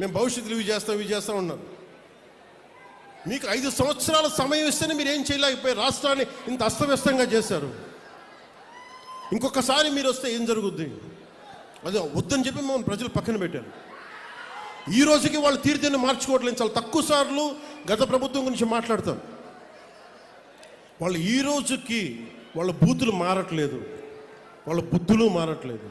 మేము భవిష్యత్తులో ఇవి చేస్తాం ఇవి చేస్తాం ఉన్నారు మీకు ఐదు సంవత్సరాల సమయం ఇస్తేనే మీరు ఏం చేయలేకపోయి రాష్ట్రాన్ని ఇంత అస్తవ్యస్తంగా చేశారు. ఇంకొకసారి మీరు వస్తే ఏం జరుగుద్ది? అదే వద్దని చెప్పి మమ్మల్ని ప్రజలు పక్కన పెట్టారు. ఈ రోజుకి వాళ్ళు తీర్థాన్ని మార్చుకోవట్లేదు. చాలా తక్కువ సార్లు గత ప్రభుత్వం గురించి మాట్లాడతారు. వాళ్ళు ఈ రోజుకి వాళ్ళ బూతులు మారట్లేదు. వాళ్ళ బుద్ధులు మారట్లేదు.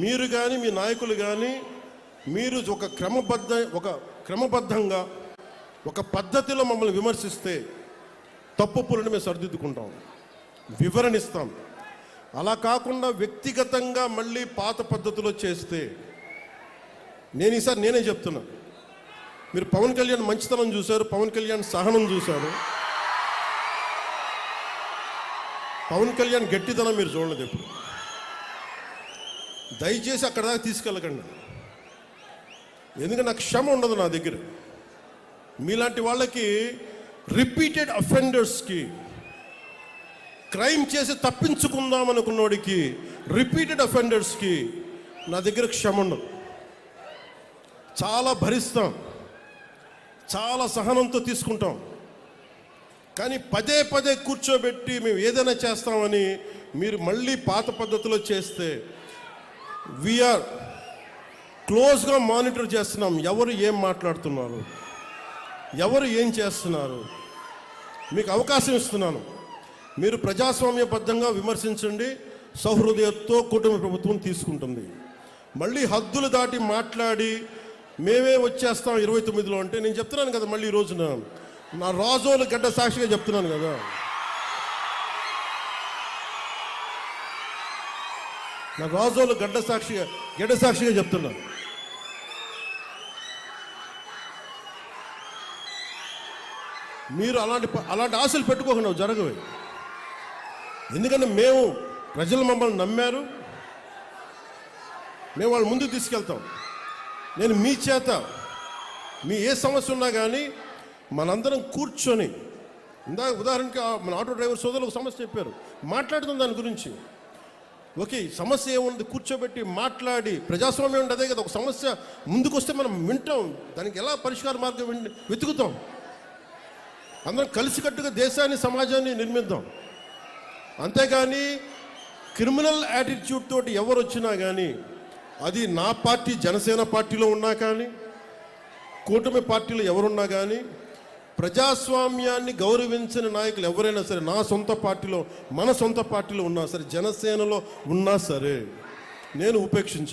మీరు కానీ మీ నాయకులు కానీ మీరు ఒక క్రమబద్ధ ఒక క్రమబద్ధంగా ఒక పద్ధతిలో మమ్మల్ని విమర్శిస్తే తప్పు పుల్లని మేము సరిదిద్దుకుంటాం. వివరణిస్తాం అలా కాకుండా వ్యక్తిగతంగా మళ్ళీ పాత పద్ధతిలో చేస్తే నేను ఈసారి నేనే చెప్తున్నా. మీరు పవన్ కళ్యాణ్ మంచితనం చూశారు పవన్ కళ్యాణ్ సహనం చూశారు. పవన్ కళ్యాణ్ గట్టితనం మీరు చూడలేదు ఎప్పుడు. దయచేసి అక్కడ దాకా తీసుకెళ్ళకండి. ఎందుకంటే నాకు క్షమ ఉండదు నా దగ్గర. మీలాంటి వాళ్ళకి రిపీటెడ్ అఫెండర్స్కి క్రైమ్ చేసి తప్పించుకుందాం అనుకున్నోడికి రిపీటెడ్ అఫెండర్స్కి నా దగ్గర క్షమ ఉండదు. చాలా భరిస్తాం. చాలా సహనంతో తీసుకుంటాం. కానీ పదే పదే కూర్చోబెట్టి మేము ఏదైనా చేస్తామని మీరు మళ్ళీ పాత పద్ధతిలో చేస్తే వీఆర్ క్లోజ్గా మానిటర్ చేస్తున్నాం. ఎవరు ఏం మాట్లాడుతున్నారు? ఎవరు ఏం చేస్తున్నారు? మీకు అవకాశం ఇస్తున్నాను. మీరు ప్రజాస్వామ్యబద్ధంగా విమర్శించండి. సహృదయంతో కుటుంబ ప్రభుత్వం తీసుకుంటుంది. మళ్ళీ హద్దులు దాటి మాట్లాడి మేమే వచ్చేస్తాం ఇరవై తొమ్మిదిలో అంటే నేను చెప్తున్నాను కదా మళ్ళీ ఈ రోజున. నా రాజోలు గడ్డ సాక్షిగా చెప్తున్నాను కదా. నా రాజోలు గడ్డ సాక్షిగా గడ్డ సాక్షిగా చెప్తున్నాను మీరు అలాంటి అలాంటి ఆశలు పెట్టుకోకుండా అవి జరగవు. ఎందుకంటే మేము ప్రజలు మమ్మల్ని నమ్మారు. మేము వాళ్ళ ముందుకు తీసుకెళ్తాం. నేను మీ చేత మీ ఏ సమస్య ఉన్నా కానీ మనందరం కూర్చొని ఇందాక ఉదాహరణకి మన ఆటో డ్రైవర్ సోదరులు ఒక సమస్య చెప్పారు. మాట్లాడుతుంది దాని గురించి. ఓకే సమస్య ఏముంది? కూర్చోబెట్టి మాట్లాడి. ప్రజాస్వామ్యం అంటే అదే కదా ఒక సమస్య ముందుకొస్తే మనం వింటాం. దానికి ఎలా పరిష్కార మార్గం వెతుకుతాం? అందరం కలిసికట్టుగా దేశాన్ని సమాజాన్ని నిర్మిద్దాం. అంతేగాని క్రిమినల్ యాటిట్యూడ్ తోటి ఎవరు వచ్చినా కానీ అది నా పార్టీ జనసేన పార్టీలో ఉన్నా కానీ కూటమి పార్టీలో ఎవరున్నా కానీ ప్రజాస్వామ్యాన్ని గౌరవించిన నాయకులు ఎవరైనా సరే నా సొంత పార్టీలో మన సొంత పార్టీలో ఉన్నా సరే జనసేనలో ఉన్నా సరే నేను ఉపేక్షించ